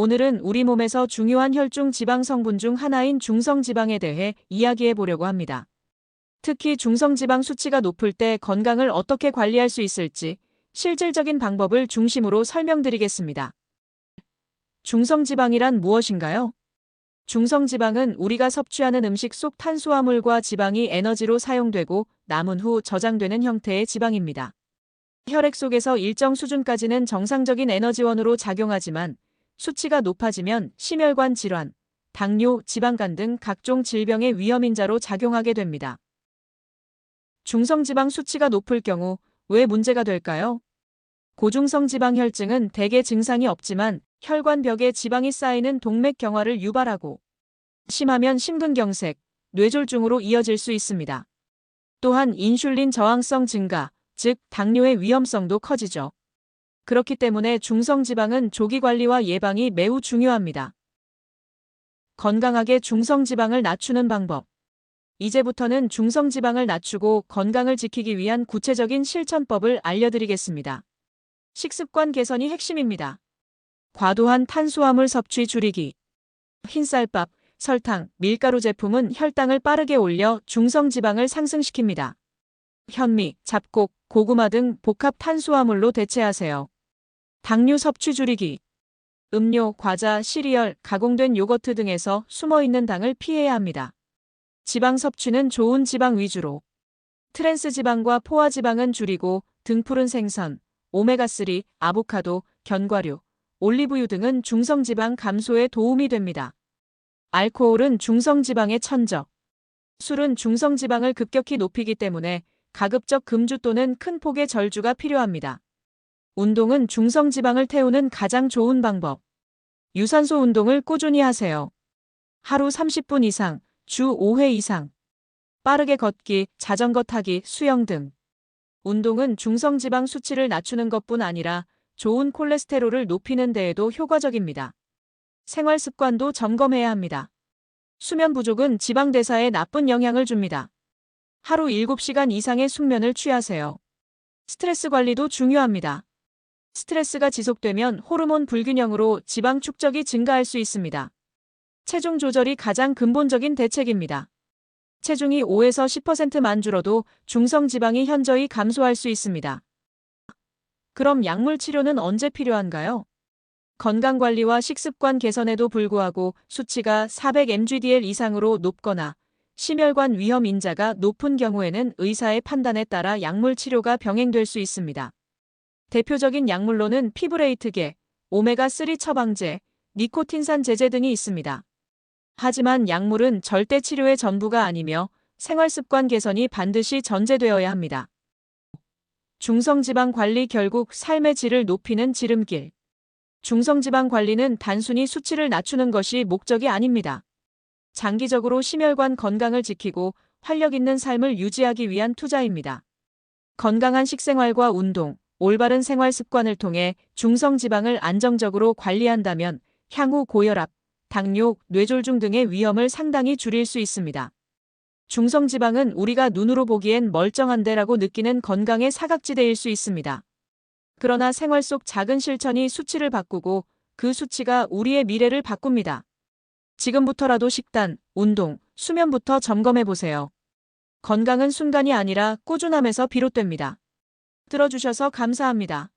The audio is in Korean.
오늘은 우리 몸에서 중요한 혈중 지방 성분 중 하나인 중성 지방에 대해 이야기해 보려고 합니다. 특히 중성 지방 수치가 높을 때 건강을 어떻게 관리할 수 있을지 실질적인 방법을 중심으로 설명드리겠습니다. 중성 지방이란 무엇인가요? 중성 지방은 우리가 섭취하는 음식 속 탄수화물과 지방이 에너지로 사용되고 남은 후 저장되는 형태의 지방입니다. 혈액 속에서 일정 수준까지는 정상적인 에너지원으로 작용하지만 수치가 높아지면 심혈관 질환, 당뇨, 지방간 등 각종 질병의 위험인자로 작용하게 됩니다. 중성지방 수치가 높을 경우 왜 문제가 될까요? 고중성 지방 혈증은 대개 증상이 없지만 혈관벽에 지방이 쌓이는 동맥경화를 유발하고 심하면 심근경색, 뇌졸중으로 이어질 수 있습니다. 또한 인슐린 저항성 증가, 즉 당뇨의 위험성도 커지죠. 그렇기 때문에 중성지방은 조기 관리와 예방이 매우 중요합니다. 건강하게 중성지방을 낮추는 방법. 이제부터는 중성지방을 낮추고 건강을 지키기 위한 구체적인 실천법을 알려드리겠습니다. 식습관 개선이 핵심입니다. 과도한 탄수화물 섭취 줄이기. 흰쌀밥, 설탕, 밀가루 제품은 혈당을 빠르게 올려 중성지방을 상승시킵니다. 현미, 잡곡, 고구마 등 복합 탄수화물로 대체하세요. 당류 섭취 줄이기. 음료, 과자, 시리얼, 가공된 요거트 등에서 숨어있는 당을 피해야 합니다. 지방 섭취는 좋은 지방 위주로. 트랜스 지방과 포화 지방은 줄이고 등푸른 생선, 오메가3, 아보카도, 견과류, 올리브유 등은 중성지방 감소에 도움이 됩니다. 알코올은 중성지방의 천적. 술은 중성지방을 급격히 높이기 때문에 가급적 금주 또는 큰 폭의 절주가 필요합니다. 운동은 중성지방을 태우는 가장 좋은 방법. 유산소 운동을 꾸준히 하세요. 하루 30분 이상, 주 5회 이상. 빠르게 걷기, 자전거 타기, 수영 등. 운동은 중성지방 수치를 낮추는 것뿐 아니라 좋은 콜레스테롤을 높이는 데에도 효과적입니다. 생활 습관도 점검해야 합니다. 수면 부족은 지방 대사에 나쁜 영향을 줍니다. 하루 7시간 이상의 숙면을 취하세요. 스트레스 관리도 중요합니다. 스트레스가 지속되면 호르몬 불균형으로 지방 축적이 증가할 수 있습니다. 체중 조절이 가장 근본적인 대책입니다. 체중이 5에서 10%만 줄어도 중성 지방이 현저히 감소할 수 있습니다. 그럼 약물 치료는 언제 필요한가요? 건강관리와 식습관 개선에도 불구하고 수치가 400mgdl 이상으로 높거나 심혈관 위험 인자가 높은 경우에는 의사의 판단에 따라 약물 치료가 병행될 수 있습니다. 대표적인 약물로는 피브레이트계, 오메가3 처방제, 니코틴산 제제 등이 있습니다. 하지만 약물은 절대 치료의 전부가 아니며 생활습관 개선이 반드시 전제되어야 합니다. 중성지방 관리 결국 삶의 질을 높이는 지름길. 중성지방 관리는 단순히 수치를 낮추는 것이 목적이 아닙니다. 장기적으로 심혈관 건강을 지키고 활력 있는 삶을 유지하기 위한 투자입니다. 건강한 식생활과 운동, 올바른 생활 습관을 통해 중성 지방을 안정적으로 관리한다면 향후 고혈압, 당뇨, 뇌졸중 등의 위험을 상당히 줄일 수 있습니다. 중성 지방은 우리가 눈으로 보기엔 멀쩡한데라고 느끼는 건강의 사각지대일 수 있습니다. 그러나 생활 속 작은 실천이 수치를 바꾸고 그 수치가 우리의 미래를 바꿉니다. 지금부터라도 식단, 운동, 수면부터 점검해 보세요. 건강은 순간이 아니라 꾸준함에서 비롯됩니다. 들어주셔서 감사합니다.